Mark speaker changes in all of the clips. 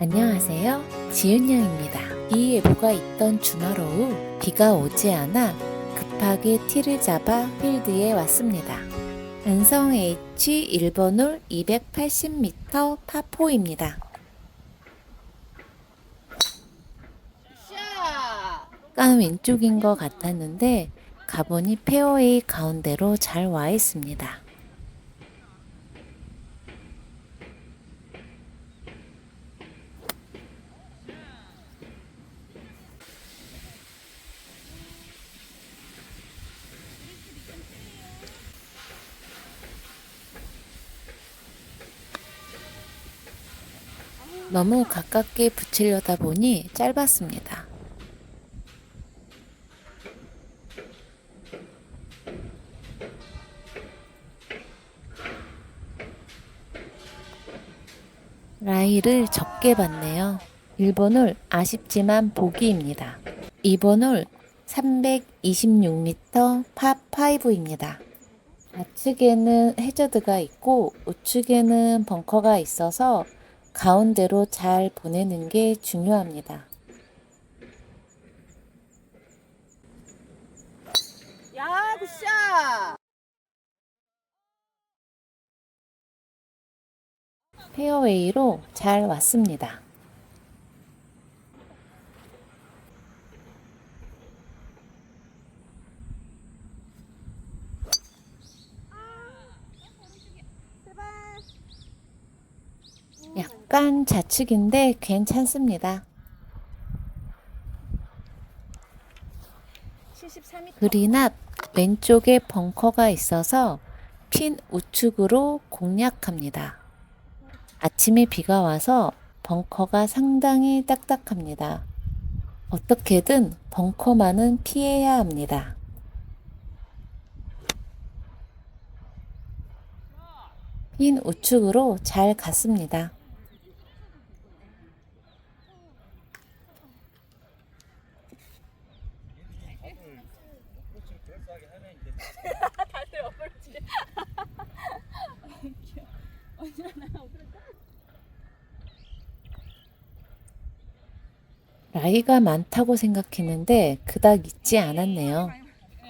Speaker 1: 안녕하세요. 지윤양입니다. 비 예보가 있던 주말 오후 비가 오지 않아 급하게 티를 잡아 필드에 왔습니다. 안성 H 1번 홀 280m 파4입니다. 깐 왼쪽인 것 같았는데 가보니 페어웨이 가운데로 잘 와 있습니다. 너무 가깝게 붙이려다 보니 짧았습니다. 라이를 적게 봤네요. 1번 홀 아쉽지만 보기입니다. 2번 홀 326m 파5입니다. 좌측에는 해저드가 있고 우측에는 벙커가 있어서 가운데로 잘 보내는 게 중요합니다.
Speaker 2: 야, 굿샷!
Speaker 1: 페어웨이로 잘 왔습니다. 약간 좌측인데 괜찮습니다.
Speaker 2: 73m.
Speaker 1: 그린 앞 왼쪽에 벙커가 있어서 핀 우측으로 공략합니다. 아침에 비가 와서 벙커가 상당히 딱딱합니다. 어떻게든 벙커만은 피해야 합니다. 핀 우측으로 잘 갔습니다. 라이가 많다고 생각했는데 그닥 있지 않았네요.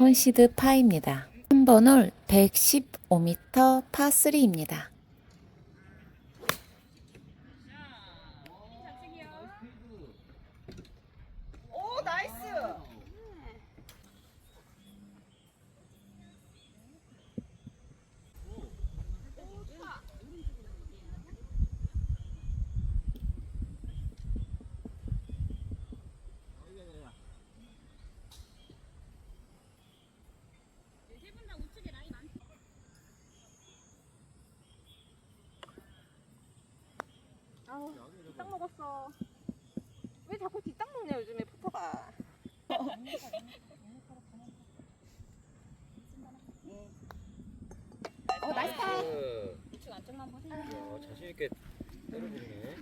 Speaker 1: 헌시드 파입니다. 3번 홀 115m 파3입니다.
Speaker 2: 오, 나이스! 아우, 뒷땅 먹었어. 왜 자꾸 뒷땅 먹냐, 요즘에 pu터가. 어, 나이스 파.
Speaker 3: 야, 자신 있게 때려주네.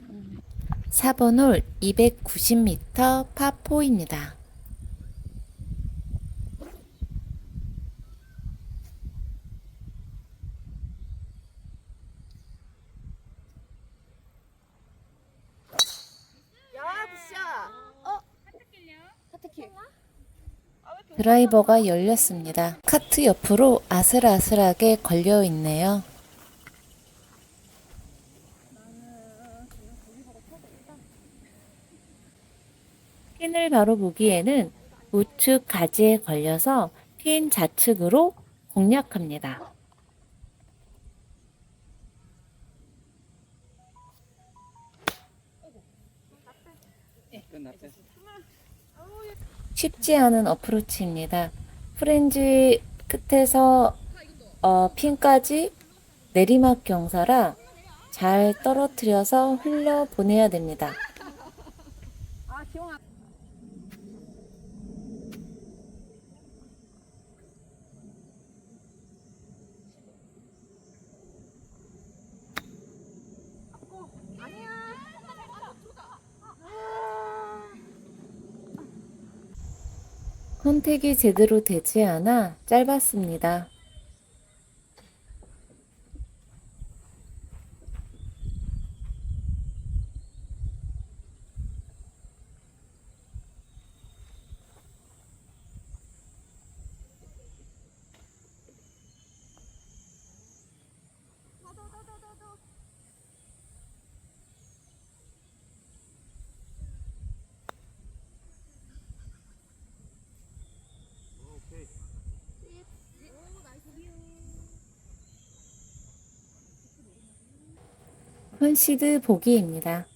Speaker 1: 4번 홀 290m 파4입니다.
Speaker 2: 야, 굿샷! 어? 카트킬.
Speaker 1: 드라이버가 열렸습니다. 카트 옆으로 아슬아슬하게 걸려 있네요. 핀을 바로 보기에는 우측 가지에 걸려서 핀 좌측으로 공략합니다.
Speaker 3: 끝났대.
Speaker 1: 쉽지 않은 어프로치입니다. 프렌즈 끝에서 어, 핀까지 내리막 경사라 잘 떨어뜨려서 흘려 보내야 됩니다. 선택이 제대로 되지 않아 짧았습니다. 컨시드 보기입니다.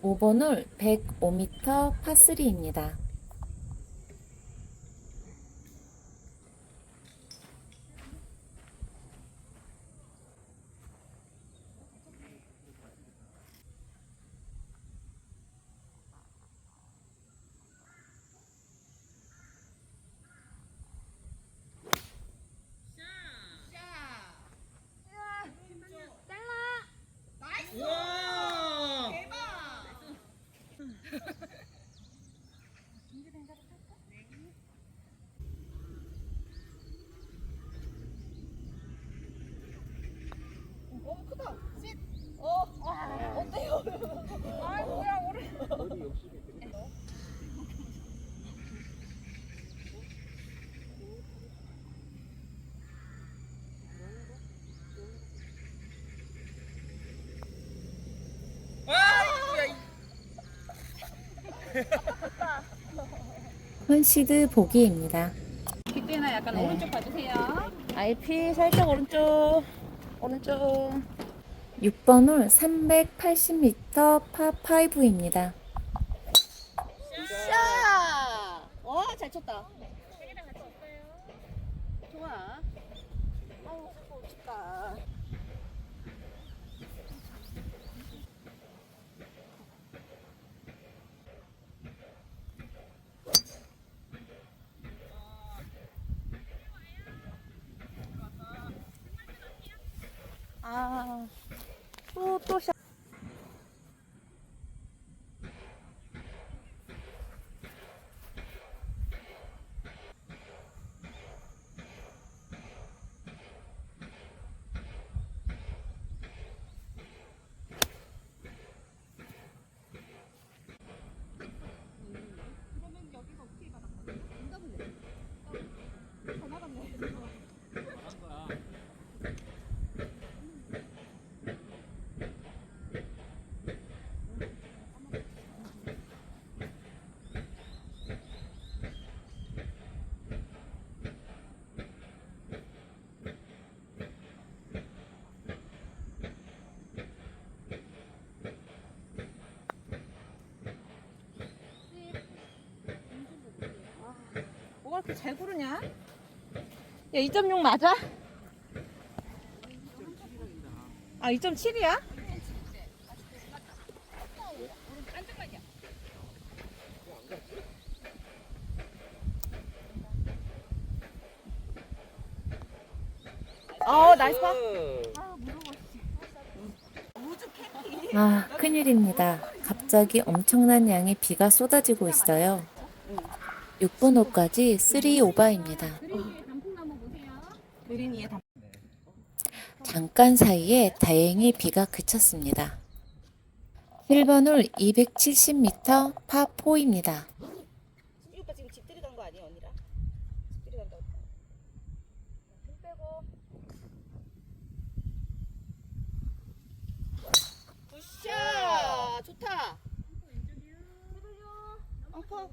Speaker 1: 5번 홀 105m 파3입니다.
Speaker 3: 우와!
Speaker 2: 너무 크다. 쉿. 어. 아, 어때요? 아, 뭐야, 오래.
Speaker 3: 어디 욕심이 그래?
Speaker 1: 컨시드 보기입니다.
Speaker 2: 빅대나 약간
Speaker 1: 네.
Speaker 2: 오른쪽 봐주세요.
Speaker 1: IP 살짝 오른쪽 오른쪽 6번 홀 380m 파5입니다.
Speaker 2: 샤! 와, 잘 쳤다. 아, 또, 또 샷. 뭐가 이렇게 잘 고르냐? 야, 2.6 맞아? 아, 2.7이야? 어, 나이스 파.
Speaker 1: 아, 큰일입니다. 갑자기 엄청난 양의 비가 쏟아지고 있어요. 6번 홀까지 3 오바입니다.
Speaker 2: 그린 위에 담.
Speaker 1: 잠깐 사이에 다행히 비가 그쳤습니다. 1번 홀 270m 파4입니다.
Speaker 2: 수지 오빠 지금 집들이 간 거 아니야, 언니랑? 집들이 간다. 힘 빼고. 굿샷! 좋다. 엉퍼.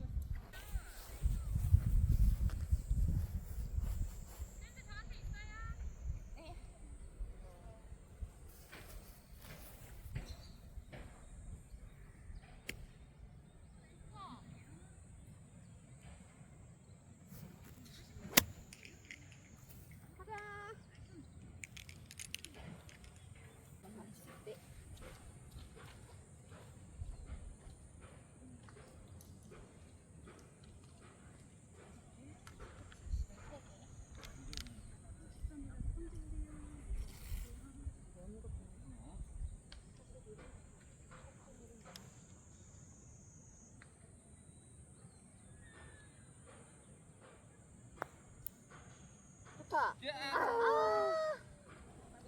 Speaker 2: 좋다.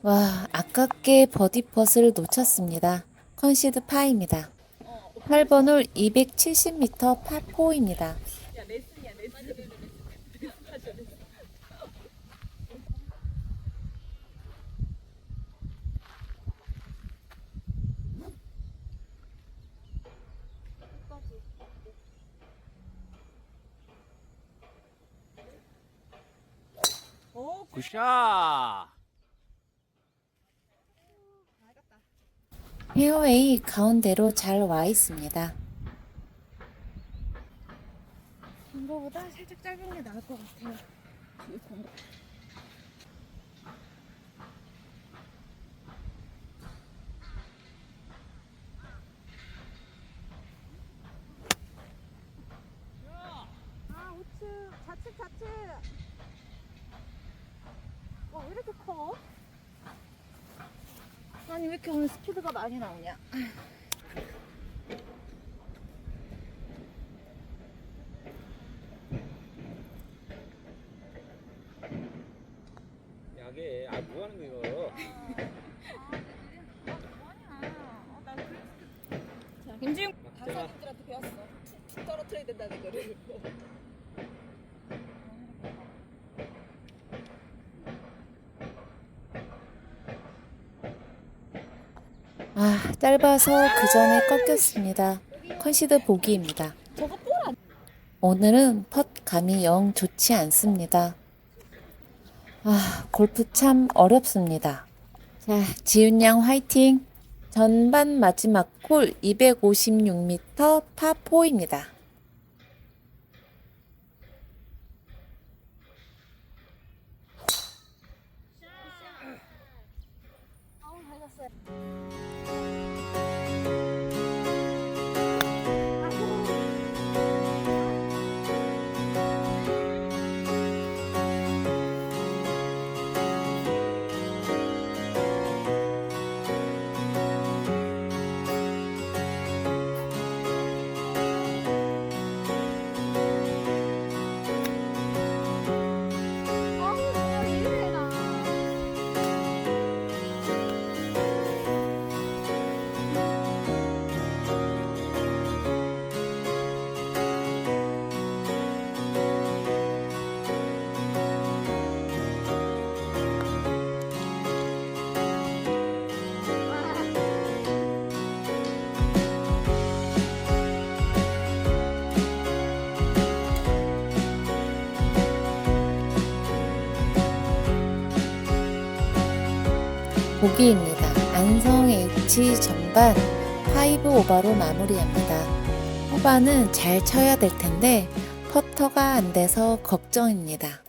Speaker 1: 와, 아깝게 버디 펫을 놓쳤습니다. 컨시드 파입니다. 8번 홀 270m 파4입니다.
Speaker 2: 야, 레슨이야, 레슨.
Speaker 3: 굿샷.
Speaker 1: 페어웨이 가운데로 잘 와 있습니다.
Speaker 2: 이거보다 살짝 짧은 게 나을 것 같아요. 아, 우측, 좌측, 좌측. 와, 왜 이렇게 커? 아니, 왜 이렇게 오늘 스피드가 많이 나오냐?
Speaker 3: 야게 아 뭐하는 거예요?
Speaker 1: 짧아서 그 전에 꺾였습니다. 컨시드 보기입니다. 오늘은 펫 감이 영 좋지 않습니다. 아, 골프 참 어렵습니다. 자, 지훈 양 화이팅! 전반 마지막 홀 256m 파4입니다. 6위입니다. 안성 H 전반 5 오버로 마무리합니다. 후반은 잘 쳐야 될 텐데 퍼터가 안 돼서 걱정입니다.